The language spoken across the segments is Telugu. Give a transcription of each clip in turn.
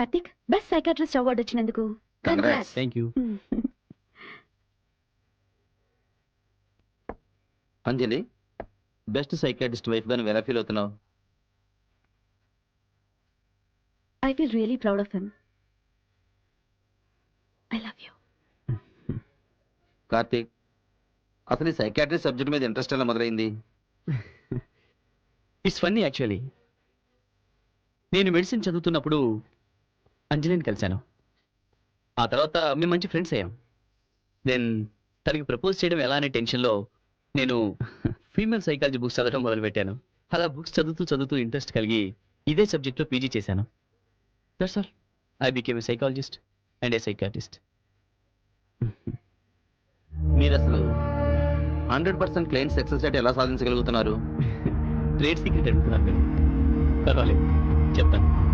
కార్తిక్ బెస్ట్ సైకాట్రిస్ట్ అవార్డు వచ్చినందుకు Congrats. Thank you Anjali best psychiatrist వైఫ్గా నువ్వు ఎలా ఫీల్ అవుతున్నావు? I feel really proud of him I love you Karthik అసలు ఈ సైకాట్రీ సబ్జెక్ట్ మీద ఇంట్రెస్ట్ ఎలా మొదలైంది? ఇట్స్ ఫన్నీ యాక్చువల్లీ నేను మెడిసిన్ చదువుతున్నప్పుడు అంజలిని కలిశాను. ఆ తర్వాత మేము మంచి ఫ్రెండ్స్ అయ్యాం. దెన్ తనకి ప్రపోజ్ చేయడం ఎలా అనే టెన్షన్లో నేను ఫీమేల్ సైకాలజీ బుక్స్ చదవడం మొదలుపెట్టాను. అలా బుక్స్ చదువుతూ చదువుతూ ఇంట్రెస్ట్ కలిగి ఇదే సబ్జెక్ట్లో పీజీ చేశాను. That's all I became a psychologist and a psychiatrist మీరు అసలు hundred percent client success rate ఎలా సాధించగలుగుతున్నారు? ట్రేడ్ సీక్రెట్ అడుగుతున్నారు పర్వాలేదు. చెప్తాను.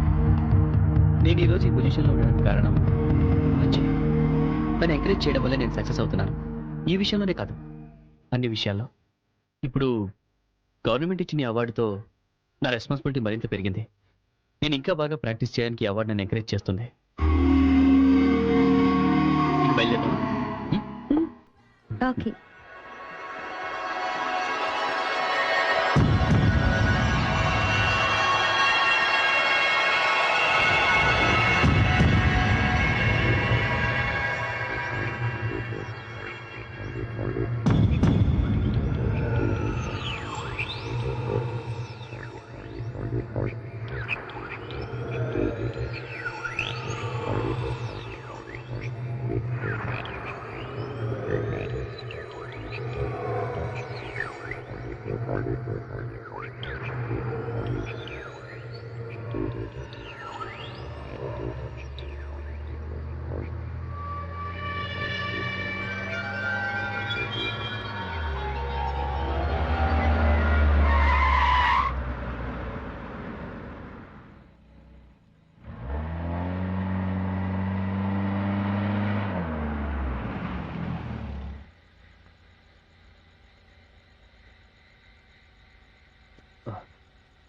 నేను ఈరోజు ఈ పొజిషన్లో ఉండడానికి కారణం అంజలి తను ఎంకరేజ్ చేయడం వల్ల నేను సక్సెస్ అవుతున్నాను. ఈ విషయంలోనే కాదు అన్ని విషయాల్లో. ఇప్పుడు గవర్నమెంట్ ఇచ్చిన అవార్డుతో నా రెస్పాన్సిబిలిటీ మరింత పెరిగింది. నేను ఇంకా బాగా ప్రాక్టీస్ చేయడానికి ఈ అవార్డు నన్ను ఎంకరేజ్ చేస్తుంది. బయలుదేరాం ఓకే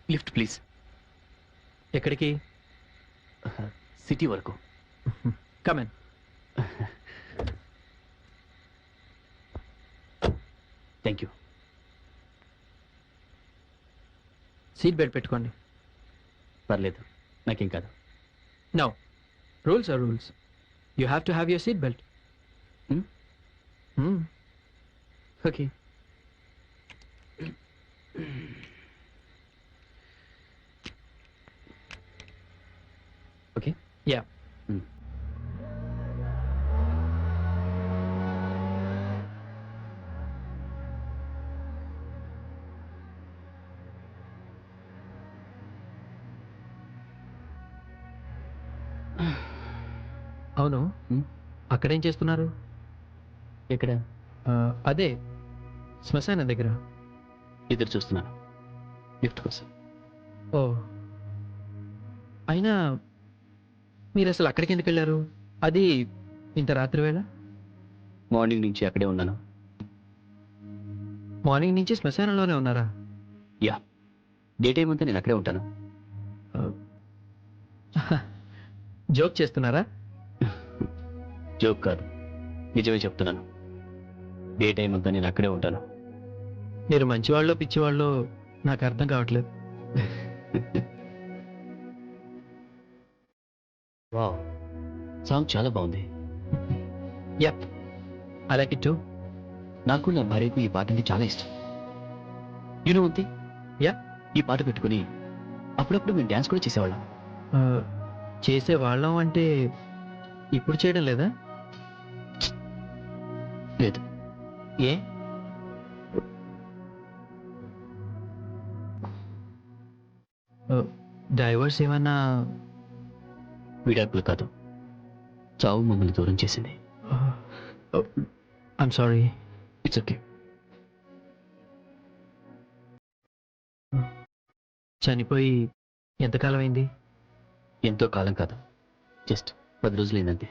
లిఫ్ట్ ప్లీజ్ ఎక్కడికి? సిటీ వరకు. Come in thank you seat belt పెట్టుకోండి. పర్లేదు. నాకేం కాదు. No rules are rules you have to have your seat belt? Okay okay ya అవును. Hmm? అక్కడేం చేస్తున్నారు? ఎక్కడ? ఆ, అదే శ్మశాన దగ్గర. ఎదురు చూస్తున్నాను. లిఫ్ట్ కోసం. ఓ. అయినా మీరు అసలు అక్కడికి ఎందుకు వెళ్ళారు? అది ఇంత రాత్రి వేళ? మార్నింగ్ నుంచి అక్కడే ఉన్నాను. మార్నింగ్ నుంచి శ్మశానంలోనే ఉన్నారా? యా. డే టైం అంతా నేను అక్కడే ఉంటాను. జోక్ చేస్తున్నారా? జోక్ కాదు. నిజమే చెప్తున్నాను. డే టైం అంతా నేను అక్కడే ఉంటాను. మీరు మంచివాళ్ళో పిచ్చివాళ్ళో నాకు అర్థం కావట్లేదు. వావ్. సాంగ్ చాలా బాగుంది. Yup I like it too నాకు నా భార్యకు ఈ పాట అంటే చాలా ఇష్టం. యూనో ఉంది Yeah. ఈ పాట పెట్టుకుని అప్పుడప్పుడు మేము డ్యాన్స్ కూడా చేసేవాళ్ళం. చేసే వాళ్ళం అంటే ఇప్పుడు చేయడం లేదా? లేదు. ఏ? డైవర్స్ ఏమన్నా విడాకులు కాదు. చావు మమ్మల్ని దూరం చేసింది. ఐమ్ సారీ ఇట్స్ ఓకే చనిపోయి ఎంతకాలం అయింది ఎంతో కాలం కాదు. జస్ట్ పది రోజులు అయిందంతే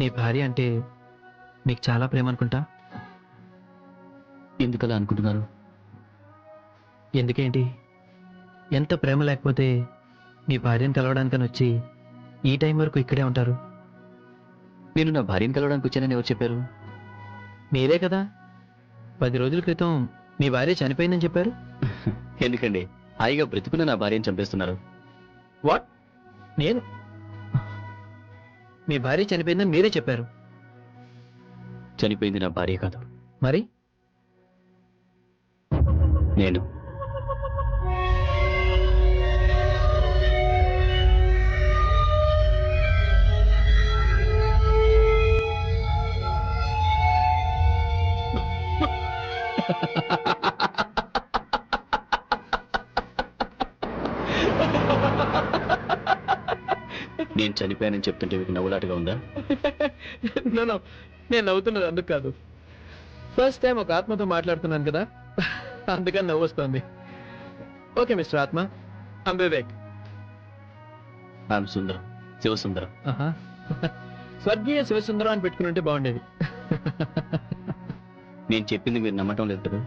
నీ భార్య అంటే మీకు చాలా ప్రేమ అనుకుంటా ఎందుకలా అనుకుంటున్నారు? ఎందుకేంటి? ఎంత ప్రేమ లేకపోతే మీ భార్యను కలవడానికని వచ్చి ఈ టైం వరకు ఇక్కడే ఉంటారు. నేను నా భార్యను కలవడానికి వచ్చానని ఎవరు చెప్పారు? మీరే కదా. పది రోజుల క్రితం మీ భార్య చనిపోయిందని చెప్పారు. ఎందుకండి? హాయిగా బ్రతుకున్న నా భార్యను చంపేస్తున్నారు. వాట్? నేను? మీ భార్య చనిపోయిందని మీరే చెప్పారు. చనిపోయింది నా భార్య కాదు. మరి? నేను. నేను చనిపోయానని చెప్తుంటే మీకు నవ్వులాటగా ఉందా? నో నేను నవ్వుతున్నది అందుకు కాదు. ఫస్ట్ టైం ఒక ఆత్మతో మాట్లాడుతున్నాను కదా అందుకని నవ్వు వస్తుంది. ఓకే మిస్టర్ ఆత్మ. I'm Vivek I'm Sundaram. శివసుందరం. ఆహా. స్వర్గీయ శివసుందరం అని పెట్టుకుని బాగుండేది. నేను చెప్పింది మీరు నమ్మటం లేదు కదా?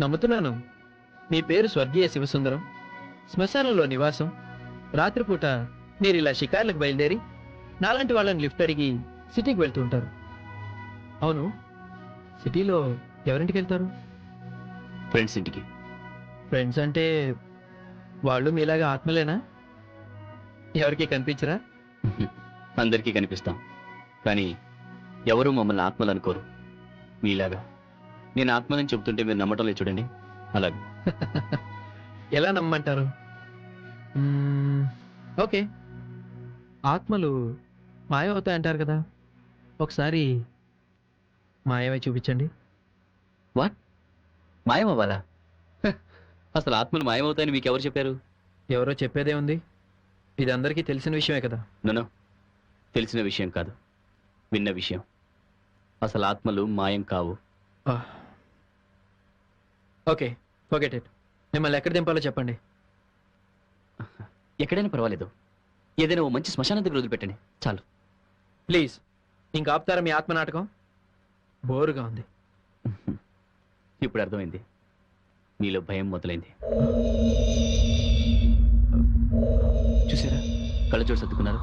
నమ్ముతున్నాను. మీ పేరు స్వర్గీయ శివసుందరం. శ్మశానంలో నివాసం. రాత్రిపూట మీరు ఇలా షికార్లకు బయలుదేరి నాలాంటి వాళ్ళని లిఫ్ట్ అడిగి సిటీకి వెళ్తూ ఉంటారు. అవును సిటీలో ఎవరింటికి వెళ్తారు? ఫ్రెండ్స్ ఇంటికి. ఫ్రెండ్స్ అంటే వాళ్ళు మీలాగా ఆత్మలేనా? ఎవరికి కనిపించరా? అందరికీ కనిపిస్తాం. కానీ ఎవరు మమ్మల్ని ఆత్మలు అనుకోరు మీలాగా. నేను ఆత్మలని చెబుతుంటే మీరు నమ్మటం లేదు చూడండి. అలాగే. ఎలా నమ్మంటారు? మ్మ్, ఓకే. ఆత్మలు మాయమవుతాయంటారు కదా. ఒకసారి మాయమై చూపించండి. మాయమవ్వాలా? హ, అసలు ఆత్మలు మాయమవుతాయని మీకు ఎవరు చెప్పారు? ఎవరో చెప్పేదే ఉంది. ఇది అందరికీ తెలిసిన విషయమే కదా. నన్ను తెలిసిన విషయం కాదు. విన్న విషయం. అసలు ఆత్మలు మాయం కావు. Okay it. మిమ్మల్ని ఎక్కడ దింపాలో చెప్పండి. ఎక్కడైనా పర్వాలేదు. ఏదైనా ఓ మంచి శ్మశానం దగ్గర వదిలిపెట్టండి. చాలు. ప్లీజ్ ఇంకా ఆపుతారా మీ ఆత్మ నాటకం? బోరుగా ఉంది. ఇప్పుడు అర్థమైంది. మీలో భయం మొదలైంది. చూసారా? కళ్ళ చోటు సర్దుకున్నారు.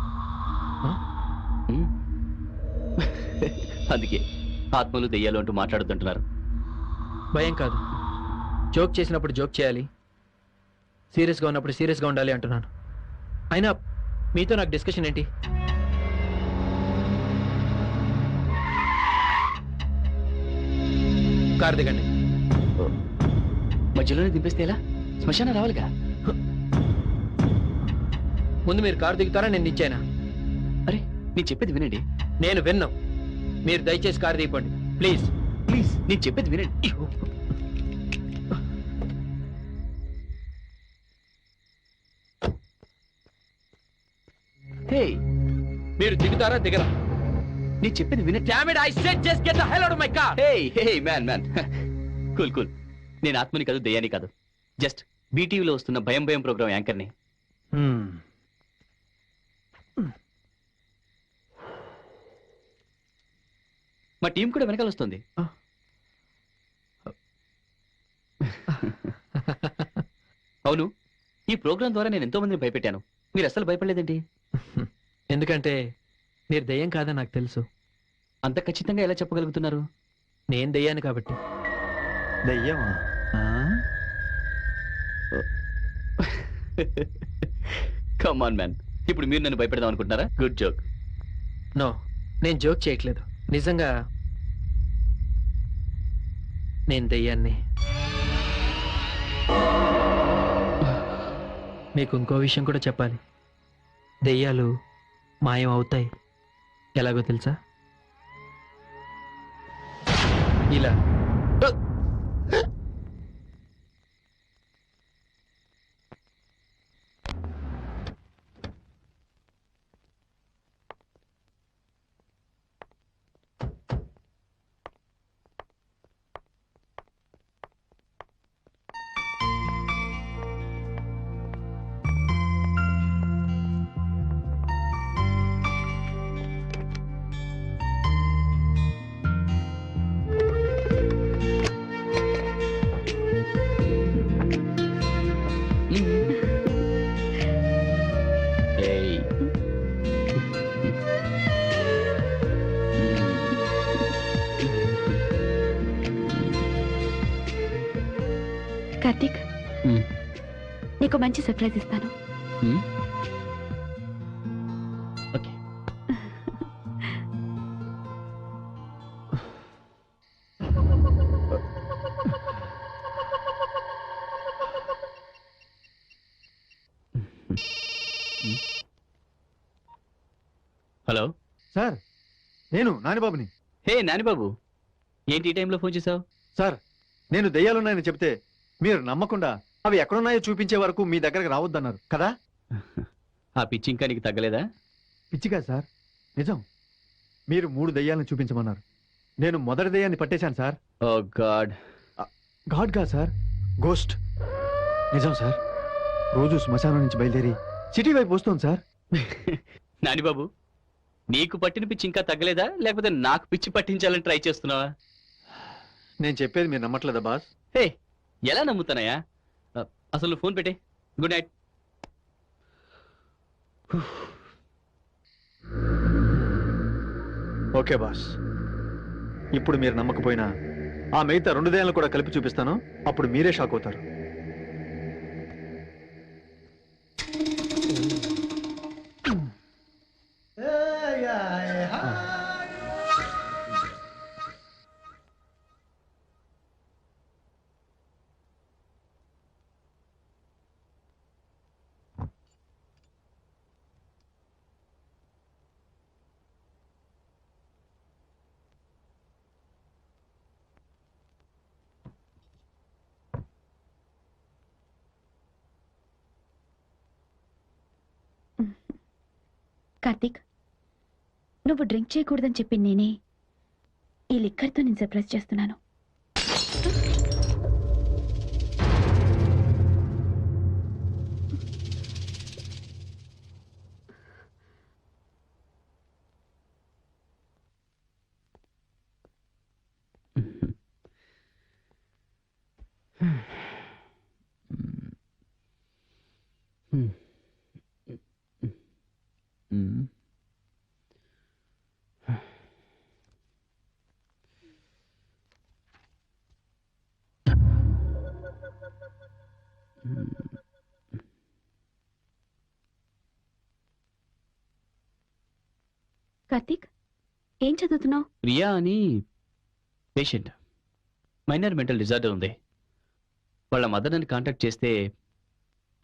అందుకే ఆత్మలు దెయ్యాలు అంటూ మాట్లాడొద్దంటున్నారు. భయం కాదు. జోక్ చేసినప్పుడు జోక్ చేయాలి. సీరియస్గా ఉన్నప్పుడు సీరియస్గా ఉండాలి అంటున్నాను. అయినా మీతో నాకు డిస్కషన్ ఏంటి? కారు దిగండి. మధ్యలోనే దింపేస్తే ఎలా? శ్మశానం రావాలిగా? ముందు మీరు కారు దిగుతారా? నేను ఇచ్చానా అరే నేను చెప్పేది వినండి. నేను విన్నాం. మీరు దయచేసి కారు దిగిపోండి. ప్లీజ్. ప్లీజ్ నేను చెప్పేది వినండి. హే మీరు దిగుతారా దిగరా? నేను చెప్పేది Damn it, I said just get the hell out of my car! Hey hey man man. Cool cool. నేను ఆత్మని కాదు దయ్యాని కాదు. జస్ట్ బీటీవీలో వస్తున్న భయం భయం ప్రోగ్రామ్ యాంకర్ని. మా టీం కూడా వెనకాల వస్తుంది. అవును ఈ ప్రోగ్రాం ద్వారా నేను ఎంతో మందిని భయపెట్టాను. మీరు అసలు భయపడలేదండి ఎందుకంటే మీరు దయ్యం కాదని నాకు తెలుసు. అంత ఖచ్చితంగా ఎలా చెప్పగలుగుతున్నారు? నేను దయ్యాను కాబట్టి. దయ్యమా? కమాన్ మ్యాన్ ఇప్పుడు మీరు నన్ను భయపెడదాం అనుకుంటున్నారా? గుడ్ జోక్ నో నేను జోక్ చేయట్లేదు. నిజంగా నేను దెయ్యాన్ని. మీకు ఇంకో విషయం కూడా చెప్పాలి. దెయ్యాలు మాయం అవుతాయి ఎలాగో తెలుసా? ఇలా. నీకు మంచి సర్ప్రైజ్ ఇస్తాను. ఓకే. హలో. సార్ నేను నానిబాబుని. హే నానిబాబు. ఏంటి ఈ టైంలో ఫోన్ చేసావు సార్ నేను దెయ్యాలున్నాయని చెప్తే మీరు నమ్మకుండా అవి ఎక్కడున్నాయో చూపించే వరకు మీ దగ్గరకు రావద్దన్నారు కదా? ఆ పిచ్చి ఇంకా నీకు తగ్గలేదా? పిచ్చిగా సార్. నిజం. మీరు మూడు దెయ్యాలను చూపించమన్నారు. నేను మొదటి దెయ్యాన్ని పట్టేశాను సార్. Oh god. గాడ్గా సార్. గోస్ట్. నిజం సార్. రోజు శ్మశానం నుంచి బయలుదేరి సిటీ వైపు వస్తుంది సార్. నానిబాబు నీకు పట్టిన పిచ్చి ఇంకా తగ్గలేదా? లేకపోతే నాకు పిచ్చి పట్టించాలని ట్రై చేస్తున్నావా? నేను చెప్పేది మీరు నమ్మట్లేదా బాస్? హే ఎలా నమ్ముతానయ్యా అ, అసలు ఫోన్ పెట్టే. Good night okay boss. ఇప్పుడు మీరు నమ్మకపోయినా ఆ మిగతా రెండు దెయ్యాలను కూడా కలిపి చూపిస్తాను. అప్పుడు మీరే షాక్ అవుతారు. కార్తీక్ నువ్వు డ్రింక్ చేయకూడదని చెప్పి నేనే ఈ లిక్కర్తో నేను సర్ప్రైజ్ చేస్తున్నాను. కార్తీక్ ఏం చదువుతున్నావు? ప్రియా అని పేషెంట్. మైనర్ మెంటల్ డిజార్డర్ ఉంది. వాళ్ళ మదర్ నన్ను కాంటాక్ట్ చేస్తే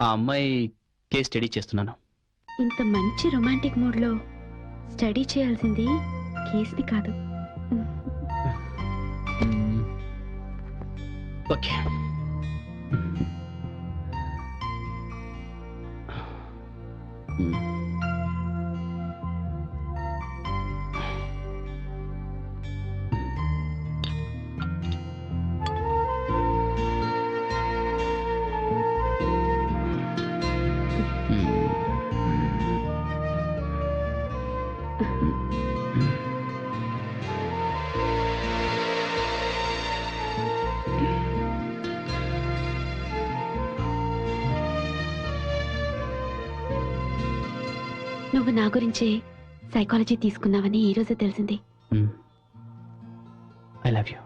ఆ అమ్మాయి కేస్ స్టడీ చేస్తున్నాను. ఇంత మంచి రొమాంటిక్ మూడ్లో స్టడీ చేయాల్సింది కేస్ని కాదు. ఓకే. Mm. నువ్వు నా గురించే సైకాలజీ తీసుకున్నావని ఈ తెలిసింది. I love you